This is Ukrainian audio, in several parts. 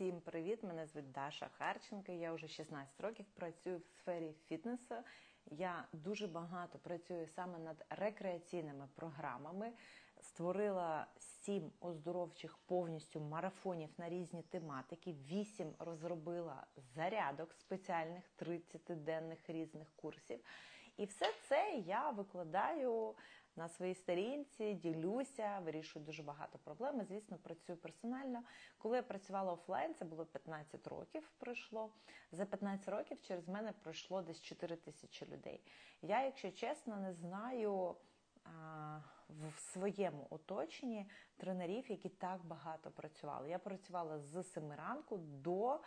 Всім привіт! Мене звуть Даша Харченко. Я вже 16 років працюю в сфері фітнесу. Я дуже багато працюю саме над рекреаційними програмами. Створила сім оздоровчих повністю марафонів на різні тематики. Вісім розробила зарядок спеціальних 30-денних різних курсів. І все це я викладаю на своїй сторінці, ділюся, вирішую дуже багато проблем. І, Звісно, працюю персонально. Коли я працювала офлайн, це було 15 років. Пройшло за 15 років через мене пройшло десь 4 тисячі людей. Я, якщо чесно, не знаю. В своєму оточенні тренерів, які так багато працювали. Я працювала з 7 ранку до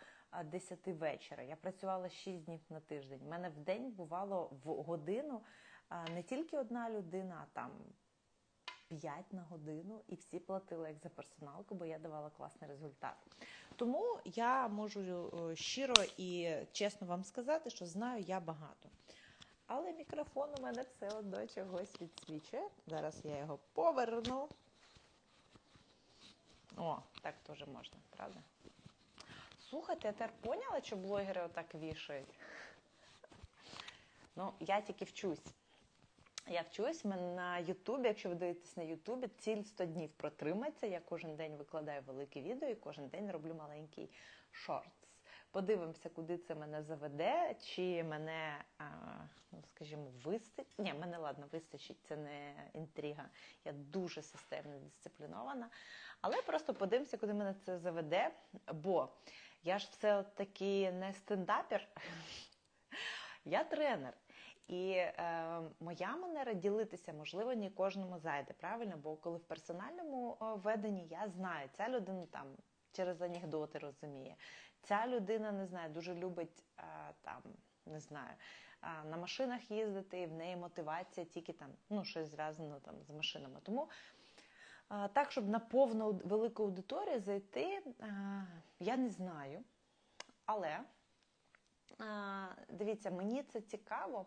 10 вечора. Я працювала 6 днів на тиждень. У мене в день бувало в годину не тільки одна людина, а там 5 на годину, і всі платили як за персоналку, бо я давала класний результат. Тому я можу е, щиро і чесно вам сказати, що знаю я багато. Але мікрофон у мене все одно чогось відсвічує. Зараз я його поверну. О, так теж можна, правда? Слухайте, я тепер поняла, що блогери отак вішають? Ну, я тільки вчусь. Я вчусь мене на Ютубі, якщо ви дивитесь на Ютубі, ціль 100 днів протримається. Я кожен день викладаю велике відео і кожен день роблю маленький шортс. Подивимося, куди це мене заведе, чи мене, ну скажімо, вистачить. Ні, мене ладно, вистачить, це не інтрига. Я дуже системно дисциплінована. Але просто подивимося, куди мене це заведе. Бо я ж все таки не стендапер, я тренер. І е, моя манера ділитися, можливо, не кожному зайде, правильно? Бо коли в персональному веденні я знаю, ця людина там через анекдоти розуміє, ця людина не знаю, дуже любить е, там, не знаю, е, на машинах їздити, і в неї мотивація тільки там, ну, щось зв'язано там з машинами. Тому е, так, щоб на повну велику аудиторію зайти, е, я не знаю. Але. Дивіться, мені це цікаво,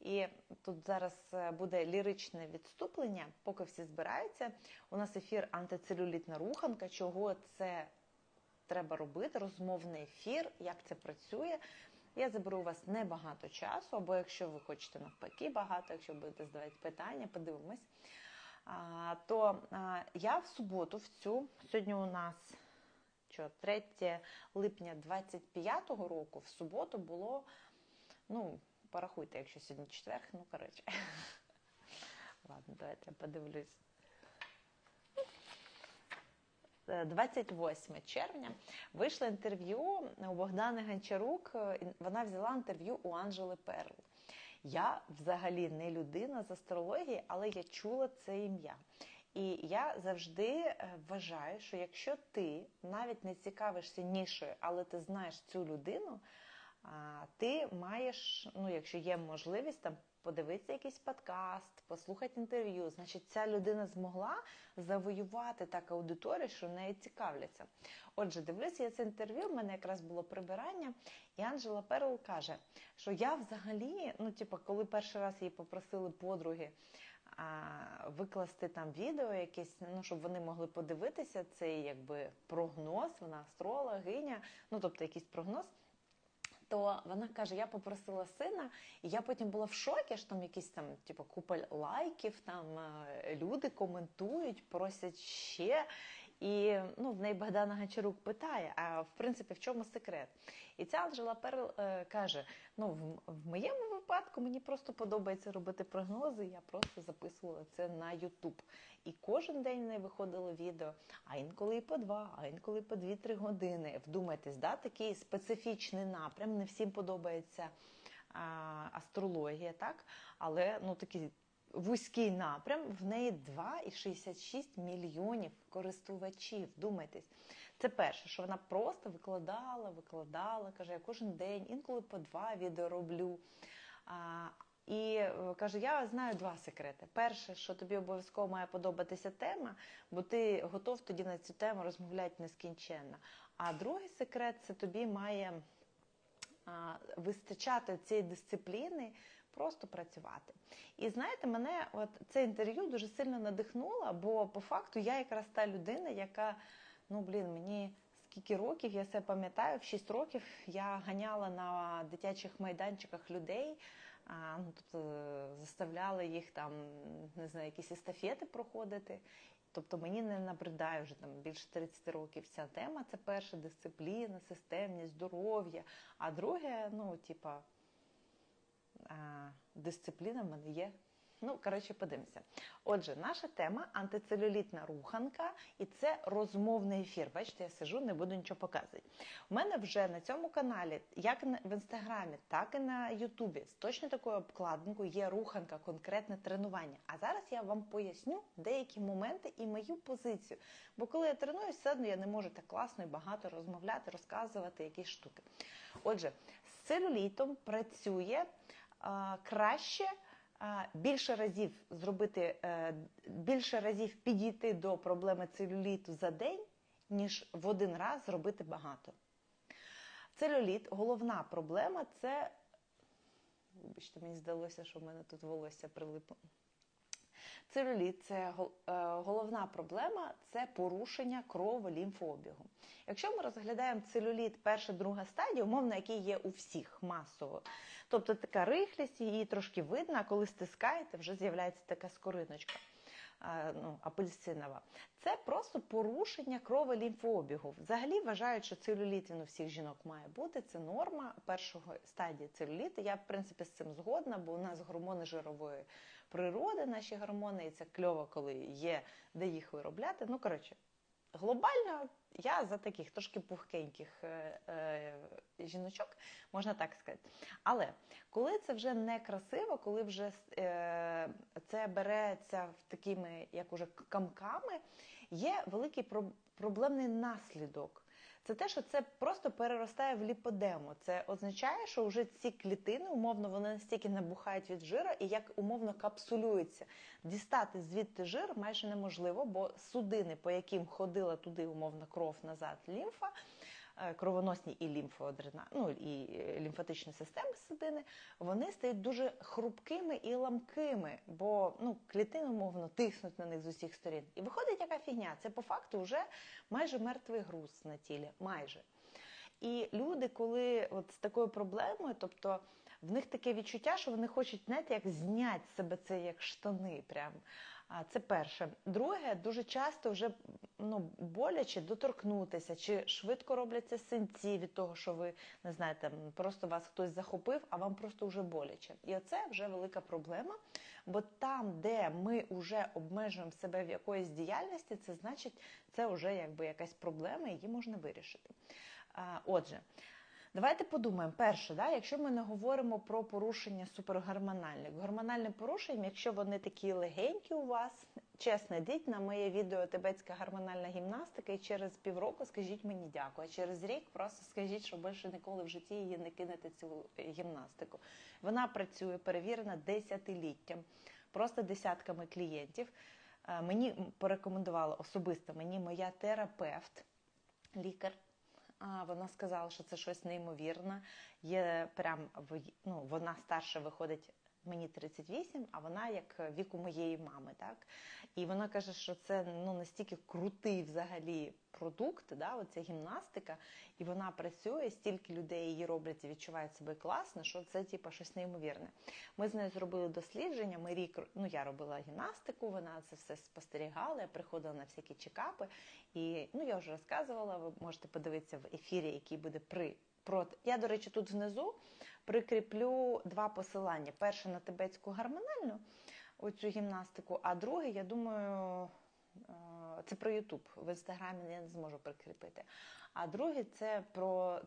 і тут зараз е, буде ліричне відступлення, поки всі збираються. У нас ефір антицелюлітна руханка, чого це треба робити, розмовний ефір, як це працює. Я заберу у вас небагато часу, або якщо ви хочете навпаки багато, якщо будете задавати питання, подивимось. То я в суботу, в цю, сьогодні у нас що 3 липня 25-го року в суботу було, ну, порахуйте, якщо сьогодні четверг, ну, коротше. Ладно, давайте я подивлюсь. 28 червня вийшло інтерв'ю у Богдани Гончарук. Вона взяла інтерв'ю у Анжели Перл. Я взагалі не людина з астрології, але я чула це ім'я. І я завжди е, вважаю, що якщо ти навіть не цікавишся нішою, але ти знаєш цю людину, ти маєш, ну якщо є можливість там подивитися якийсь подкаст, послухати інтерв'ю, значить ця людина змогла завоювати так аудиторію, що нею цікавляться. Отже, дивлюся я це інтерв'ю, в мене якраз було прибирання, і Анджела Перл каже, що я взагалі, ну типу, коли перший раз її попросили подруги викласти там відео, якесь, ну щоб вони могли подивитися цей якби прогноз, вона астрологиня, ну тобто якийсь прогноз. То вона каже: я попросила сина, і я потім була в шокі, що там якісь там, типу, купа лайків, там е, люди коментують, просять ще. І ну, в неї Богдана Гончарук питає: а в принципі, в чому секрет? І ця Анжела Перл е, каже: ну, в, в моєму випадку мені просто подобається робити прогнози. Я просто записувала це на Ютуб. І кожен день не виходило відео, а інколи і по два, а інколи по дві-три години. Вдумайтесь, да, такий специфічний напрям. Не всім подобається астрологія, так? Але ну такий вузький напрям, в неї 2,66 мільйонів користувачів. Думайтесь, це перше, що вона просто викладала, викладала, каже, я кожен день, інколи по два відео роблю. А, І е, каже, я знаю два секрети. Перше, що тобі обов'язково має подобатися тема, бо ти готов тоді на цю тему розмовляти нескінченно. А другий секрет це тобі має а, вистачати цієї дисципліни просто працювати. І знаєте, мене от це інтерв'ю дуже сильно надихнуло, бо по факту я якраз та людина, яка, ну блін, мені скільки років, я себе пам'ятаю, в 6 років я ганяла на дитячих майданчиках людей, ну, тобто заставляли їх там, не знаю, якісь естафети проходити. Тобто мені не набридає вже там більше 30 років ця тема. Це перша дисципліна, системність, здоров'я. А друге, ну, типа, дисципліна в мене є Ну, коротше, подивимося. Отже, наша тема антицелюлітна руханка, і це розмовний ефір. Бачите, я сижу, не буду нічого показувати. У мене вже на цьому каналі, як в інстаграмі, так і на Ютубі, з точно такою обкладинкою є руханка, конкретне тренування. А зараз я вам поясню деякі моменти і мою позицію. Бо коли я тренуюсь, все одно я не можу так класно і багато розмовляти, розказувати якісь штуки. Отже, з целюлітом працює краще більше разів зробити, е, більше разів підійти до проблеми целюліту за день, ніж в один раз зробити багато. Целюліт, головна проблема це. Вибачте, мені здалося, що в мене тут волосся прилипло. Целюліт це е, головна проблема це порушення крово-лімфообігу. Якщо ми розглядаємо целюліт перша, друга стадія, умовно, який є у всіх масово, тобто така рихлість, її трошки видно, а коли стискаєте, вже з'являється така скориночка ну, апельсинова. Це просто порушення крово-лімфообігу. Взагалі вважають, що целюліт він у всіх жінок має бути. Це норма першого стадії целюліту. Я, в принципі, з цим згодна, бо у нас гормони жирової природи, наші гормони, і це кльово, коли є де їх виробляти. Ну, коротше, глобально я за таких трошки пухкеньких е, е, жіночок, можна так сказати. Але коли це вже не красиво, коли вже е, це береться в такими, як уже камками, є великий проблемний наслідок це те, що це просто переростає в ліподему. Це означає, що вже ці клітини, умовно, вони настільки набухають від жира і як умовно капсулюються. Дістати звідти жир майже неможливо, бо судини, по яким ходила туди умовно кров назад, лімфа. Е, кровоносні і лімфодрена, ну і е, лімфатичні системи судини, вони стають дуже хрупкими і ламкими, бо ну, клітини, мовно, тиснуть на них з усіх сторін. І виходить яка фігня. Це по факту вже майже мертвий груз на тілі. Майже. І люди, коли от з такою проблемою, тобто в них таке відчуття, що вони хочуть, знаєте, як зняти себе це як штани. прям. Це перше. Друге, дуже часто вже ну, боляче доторкнутися, чи швидко робляться синці від того, що ви не знаєте, просто вас хтось захопив, а вам просто вже боляче. І оце вже велика проблема. Бо там, де ми вже обмежуємо себе в якоїсь діяльності, це значить, це вже якби якась проблема, її можна вирішити. Отже. Давайте подумаємо, перше, да, якщо ми не говоримо про порушення супергормональних. Гормональне порушення, якщо вони такі легенькі у вас, чесно, йдіть на моє відео Тибетська гормональна гімнастика, і через півроку скажіть мені дякую. А через рік просто скажіть, що більше ніколи в житті її не кинете цю гімнастику. Вона працює, перевірена десятиліттям, просто десятками клієнтів. Е, мені порекомендувала особисто мені моя терапевт, лікар. Вона сказала, що це щось неймовірне. Є прям ну, вона старше виходить. Мені 38, а вона як віку моєї мами, так і вона каже, що це ну настільки крутий взагалі продукт, да, оця гімнастика, і вона працює, стільки людей її роблять і відчувають себе класно, що це типу, щось неймовірне. Ми з нею зробили дослідження. Ми рік ну я робила гімнастику, вона це все спостерігала. Я приходила на всякі чекапи, і ну я вже розказувала. Ви можете подивитися в ефірі, який буде при проти. Я, до речі, тут внизу прикріплю два посилання: перше на тибетську гормональну оцю гімнастику, а друге, я думаю. Е, це про Ютуб. В інстаграмі я не зможу прикріпити. А друге це про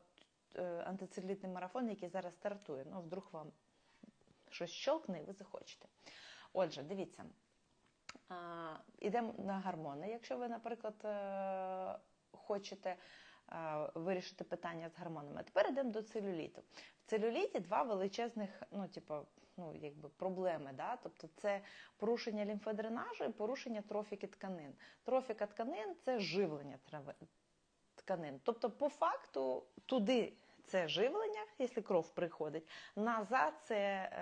е, антицелітний марафон, який зараз стартує. Ну, вдруг вам щось щелкне, і ви захочете. Отже, дивіться. Ідемо на гормони. Якщо ви, наприклад, е, хочете вирішити питання з гормонами. Тепер йдемо до целюліту. В целюліті два величезних, ну, типу, ну, якби проблеми. Да? Тобто це порушення лімфодренажу і порушення трофіки тканин. Трофіка тканин це живлення тканин. Тобто, по факту, туди. Це живлення, якщо кров приходить, назад це е,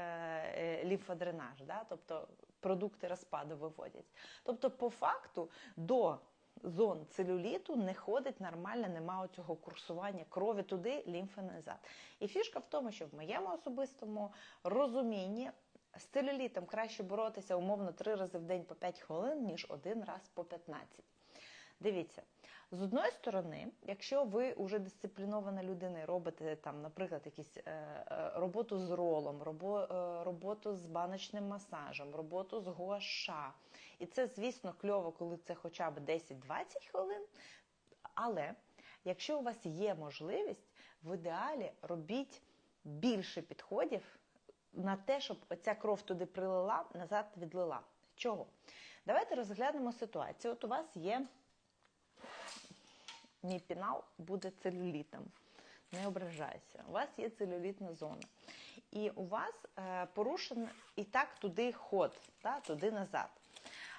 е, лімфодренаж, да? тобто продукти розпаду виводять. Тобто, по факту, до зон целюліту не ходить нормально, немає цього курсування крові туди, лімфи назад. І фішка в тому, що в моєму особистому розумінні з целюлітом краще боротися умовно три рази в день по 5 хвилин, ніж один раз по 15. Дивіться, з одної сторони, якщо ви вже дисциплінована людина і робите там, наприклад, якісь е, е, роботу з ролом, е, роботу з баночним масажем, роботу з гуаша, і це, звісно, кльово, коли це хоча б 10-20 хвилин. Але якщо у вас є можливість, в ідеалі робіть більше підходів на те, щоб оця кров туди прилила, назад відлила. Чого? Давайте розглянемо ситуацію. От у вас є мій пінал буде целюлітом. Не ображайся. У вас є целюлітна зона. І у вас е, порушений і так туди ход, та, туди назад.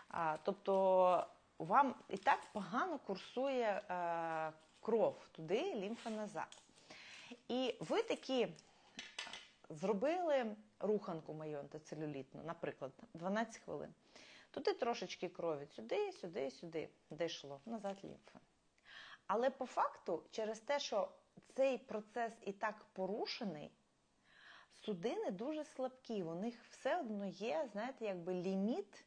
А, тобто вам і так погано курсує е, кров туди, лімфа назад. І ви такі зробили руханку мою антицелюлітну, наприклад, 12 хвилин. Туди трошечки крові, сюди, сюди, сюди, де йшло, назад лімфа. Але по факту, через те, що цей процес і так порушений, судини дуже слабкі. У них все одно є, знаєте, якби ліміт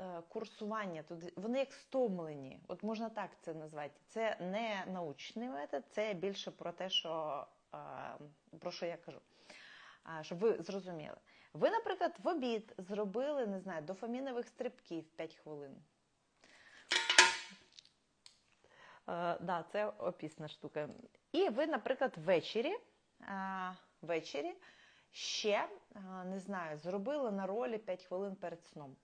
е, курсування. Вони як стомлені. От можна так це назвати. Це не научний метод, це більше про те, що, е, про що я кажу. Щоб ви зрозуміли. Ви, наприклад, в обід зробили, не знаю, дофамінових стрибків 5 хвилин. Да, це опісна штука. І ви, наприклад, ввечері, е, ввечері ще, е, не знаю, зробили на ролі 5 хвилин перед сном.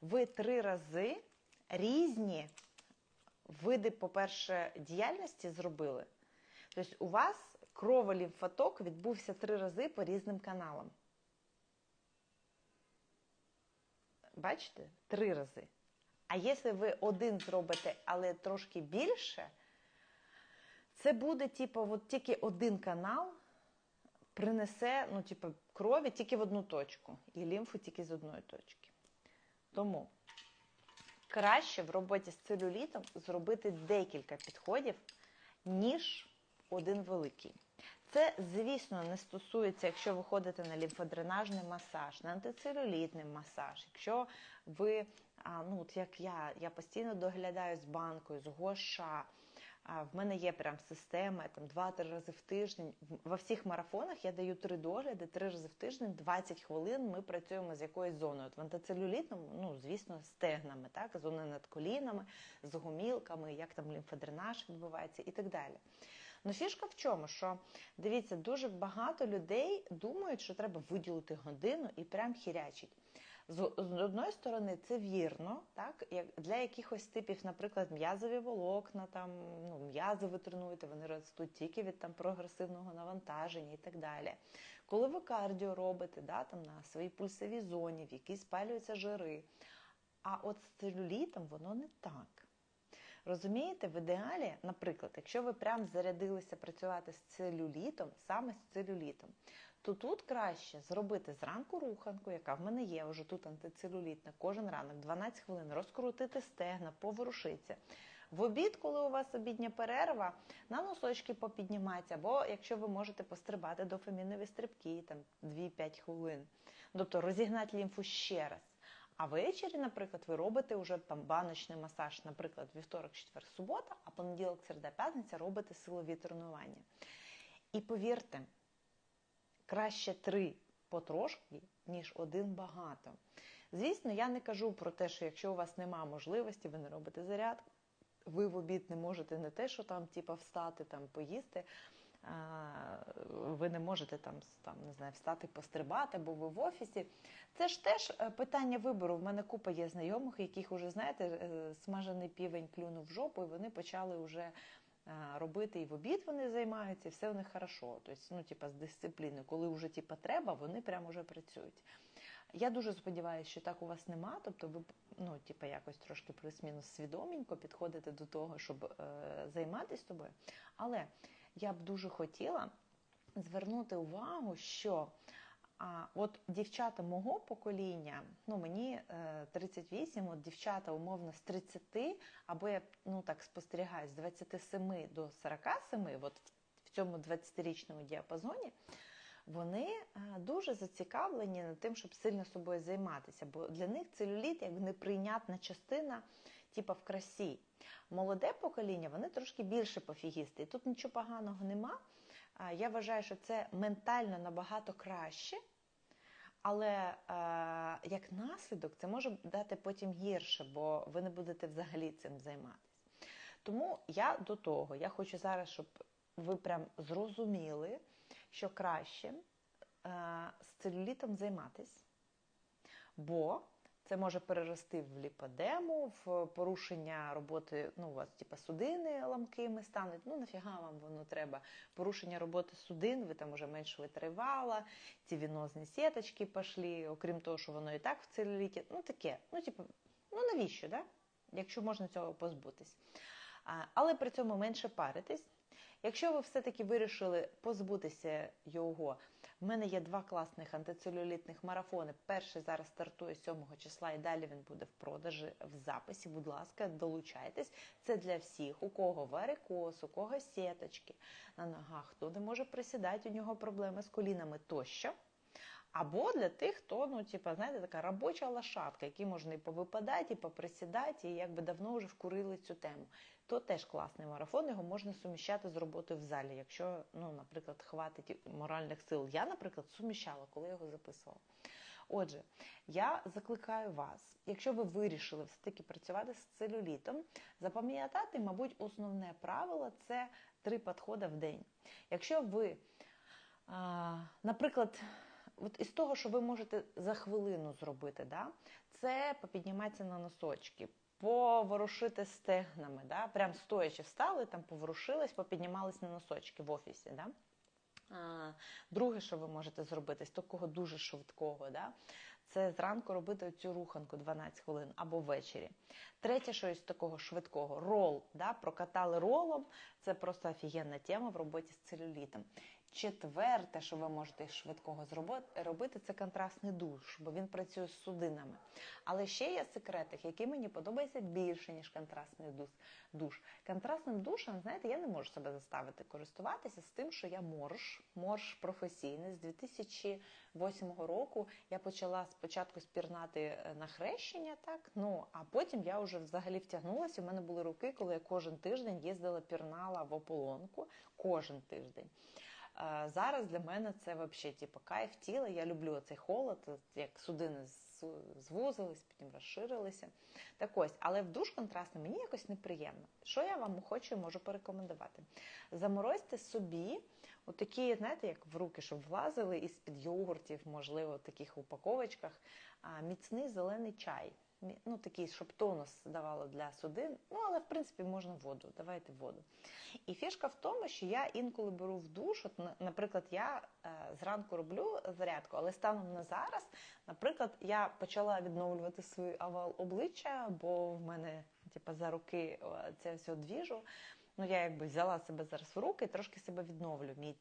Ви три рази різні види, по-перше, діяльності зробили. Тобто у вас кроволімфоток відбувся три рази по різним каналам. Бачите? Три рази. А якщо ви один зробите, але трошки більше, це буде, типу, от тільки один канал принесе ну, типу, крові тільки в одну точку, і лімфу тільки з одної точки. Тому краще в роботі з целюлітом зробити декілька підходів, ніж один великий. Це, звісно, не стосується, якщо ви ходите на лімфодренажний масаж, на антицелюлітний масаж, якщо ви ну, от як я, я постійно доглядаю з банкою, з гоша. В мене є прям система там 2-3 рази в тиждень. Во всіх марафонах я даю три догляди, три рази в тиждень, 20 хвилин ми працюємо з якоюсь зоною. От в антицелюлітному, ну, звісно, стегнами, так, зони над колінами, з гумілками, як там лімфодренаж відбувається і так далі. Ну, фішка в чому? Що дивіться, дуже багато людей думають, що треба виділити годину і прям хірячить. З одної сторони, це вірно, так як для якихось типів, наприклад, м'язові волокна, там ну м'язи ви тренуєте, вони ростуть тільки від там прогресивного навантаження і так далі. Коли ви кардіо робите, да, там на своїй пульсовій зоні, в якій спалюються жири. А от з целюлітом воно не так. Розумієте, в ідеалі, наприклад, якщо ви прям зарядилися працювати з целюлітом, саме з целюлітом, то тут краще зробити зранку руханку, яка в мене є, вже тут антицелюлітна, кожен ранок, 12 хвилин, розкрутити стегна, поворушитися. В обід, коли у вас обідня перерва, на носочки попідніматися, або якщо ви можете пострибати дофамінові стрибки, там 2-5 хвилин. Тобто розігнати лімфу ще раз. А ввечері, наприклад, ви робите вже там баночний масаж, наприклад, вівторок, четвер, субота, а понеділок, середа, п'ятниця робите силові тренування. І повірте, краще три потрошки, ніж один багато. Звісно, я не кажу про те, що якщо у вас немає можливості, ви не робите зарядку, ви в обід не можете не те, що там, типа, встати, там, поїсти. Ви не можете там там не знаю, встати, пострибати, бо ви в офісі. Це ж теж е, питання вибору. В мене купа є знайомих, яких уже знаєте, е, смажений півень клюнув в жопу, і вони почали вже робити і в обід вони займаються, і все у них хорошо. Тобто, ну, типа, з дисципліни, коли вже типа, треба, вони прямо вже працюють. Я дуже сподіваюся, що так у вас нема, тобто ви ну, типа, якось трошки плюс-мінус свідоменько підходите до того, щоб е, займатися тобою. Але я б дуже хотіла звернути увагу, що А от дівчата мого покоління, ну мені 38, от дівчата умовно з 30, або я ну так спостерігаю з 27 до 47, от в цьому 20-річному діапазоні, вони дуже зацікавлені тим, щоб сильно собою займатися, бо для них целюліт як неприйнятна частина, типа в красі. Молоде покоління, вони трошки більше пофігісти. І тут нічого поганого нема. Я вважаю, що це ментально набагато краще, але е, як наслідок це може дати потім гірше, бо ви не будете взагалі цим займатися. Тому я до того, я хочу зараз, щоб ви прям зрозуміли, що краще е, з целюлітом займатися, бо це може перерости в ліподему, в порушення роботи, ну, у вас типа судини ламкими стануть. Ну, нафіга вам воно треба. Порушення роботи судин, ви там уже менше витривала, ці вінозні сіточки пішли, окрім того, що воно і так в целюліті. Ну, таке, ну, типу, ну навіщо, да? якщо можна цього позбутись. А, але при цьому менше паритись. Якщо ви все-таки вирішили позбутися його, в мене є два класних антицелюлітних марафони. Перший зараз стартує 7 числа і далі він буде в продажі в записі. Будь ласка, долучайтесь. Це для всіх, у кого варикоз, у кого сіточки на ногах, хто не може присідати, у нього проблеми з колінами тощо. Або для тих, хто, ну, типа, знаєте, така робоча лошадка, які можна і повипадати, і поприсідати, і якби давно вже вкурили цю тему. То теж класний марафон, його можна суміщати з роботою в залі, якщо, ну, наприклад, хватить моральних сил. Я, наприклад, суміщала, коли його записувала. Отже, я закликаю вас, якщо ви вирішили все-таки працювати з целюлітом, запам'ятати, мабуть, основне правило це три підходи в день. Якщо ви, наприклад, от із того, що ви можете за хвилину зробити, да, це попідніматися на носочки, поворушити стегнами, да, прям стоячи встали, там поворушились, попіднімались на носочки в офісі. Да. Друге, що ви можете зробити, з такого дуже швидкого, да, це зранку робити цю руханку 12 хвилин або ввечері. Третє, що із такого швидкого рол, да, прокатали ролом, це просто офігенна тема в роботі з целюлітом. Четверте, що ви можете швидкого робити, це контрастний душ, бо він працює з судинами. Але ще є секретик, який мені подобається більше, ніж контрастний душ. Контрастним душем, знаєте, я не можу себе заставити користуватися з тим, що я морж, морж професійний. З 2008 року я почала спочатку спірнати е, на хрещення, так, ну, а потім я вже взагалі втягнулася. У мене були роки, коли я кожен тиждень їздила пірнала в ополонку, кожен тиждень. Зараз для мене це взагалі типу, кайф тіла. Я люблю цей холод, як судини звузились, потім розширилися. Так ось, але в душ контрастний мені якось неприємно. Що я вам хочу можу порекомендувати? Заморозьте собі такі, знаєте, як в руки, щоб влазили із-під йогуртів, можливо, в таких упаковочках, міцний зелений чай ну такий, щоб тонус давало для судин. Ну, але в принципі можна воду. Давайте воду. І фішка в тому, що я інколи беру в душ. От, наприклад, я е, зранку роблю зарядку, але станом на зараз, наприклад, я почала відновлювати свій овал обличчя, бо в мене типу, за руки це все двіжу. Ну, я якби взяла себе зараз в руки трошки себе відновлю. Мій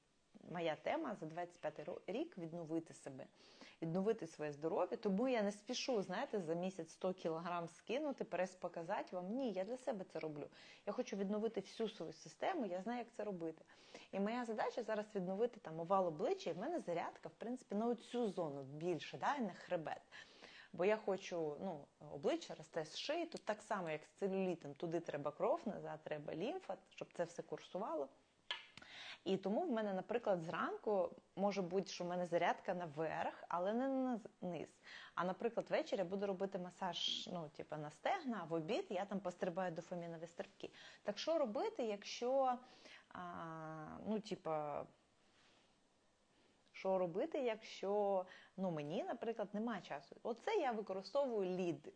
Моя тема за 25 рік відновити себе відновити своє здоров'я. Тому я не спішу, знаєте, за місяць 100 кілограм скинути, прес показати вам. Ні, я для себе це роблю. Я хочу відновити всю свою систему, я знаю, як це робити. І моя задача зараз відновити там овал обличчя, і в мене зарядка, в принципі, на оцю зону більше, да, і на хребет. Бо я хочу, ну, обличчя росте з шиї, тут так само, як з целюлітом. Туди треба кров, назад треба лімфа, щоб це все курсувало. І тому в мене, наприклад, зранку може бути, що в мене зарядка наверх, але не на низ. А наприклад, ввечері я буду робити масаж ну, типу, на стегна, а в обід я там пострибаю дофамінові стрибки. Так що робити, якщо а, ну, типа. Що робити, якщо ну, мені, наприклад, немає часу? Оце я використовую лід.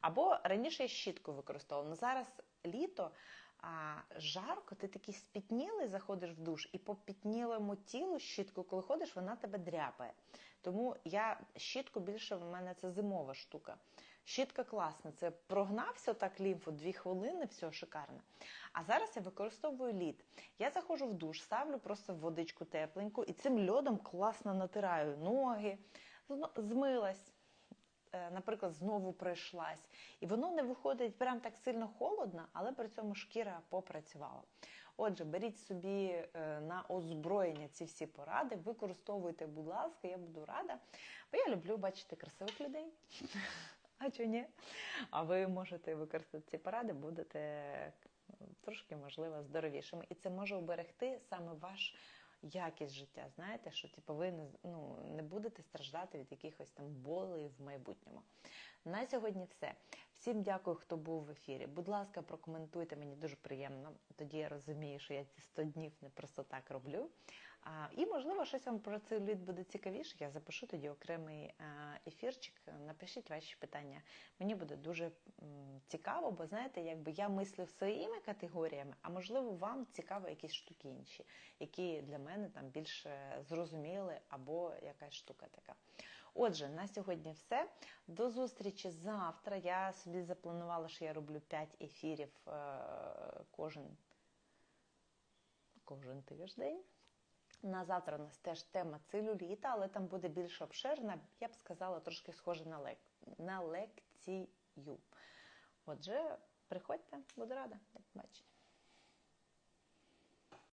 Або раніше я щітку використовувала. Зараз літо а, жарко, ти такий спітнілий, заходиш в душ, і по пітнілому тілу щітку, коли ходиш, вона тебе дряпає. Тому я щітку більше в мене це зимова штука. Щітка класна, це прогнався так лімфу, дві хвилини, все шикарно. А зараз я використовую лід. Я заходжу в душ, ставлю просто водичку тепленьку і цим льодом класно натираю ноги, змилась. Е, наприклад, знову пройшлась. І воно не виходить прям так сильно холодно, але при цьому шкіра попрацювала. Отже, беріть собі е, на озброєння ці всі поради, використовуйте, будь ласка, я буду рада. Бо я люблю бачити красивих людей. А чи ні? А ви можете використати ці поради, будете трошки, можливо, здоровішими. І це може уберегти саме ваш якість життя. Знаєте, що типу, ви не, ну, не будете страждати від якихось там болей в майбутньому. На сьогодні все. Всім дякую, хто був в ефірі. Будь ласка, прокоментуйте, мені дуже приємно. Тоді я розумію, що я ці 100 днів не просто так роблю. І, можливо, щось вам про цей лід буде цікавіше. Я запишу тоді окремий ефірчик. Напишіть ваші питання. Мені буде дуже цікаво, бо знаєте, якби я мислю своїми категоріями, а можливо, вам цікаво якісь штуки інші, які для мене там більше зрозуміли, або якась штука така. Отже, на сьогодні все. До зустрічі завтра. Я собі запланувала, що я роблю 5 ефірів е, кожен, кожен тиждень. На завтра у нас теж тема целюліта, але там буде більш обширна, я б сказала, трошки схоже на, лек... на лекцію. Отже, приходьте, буду рада, як бачення.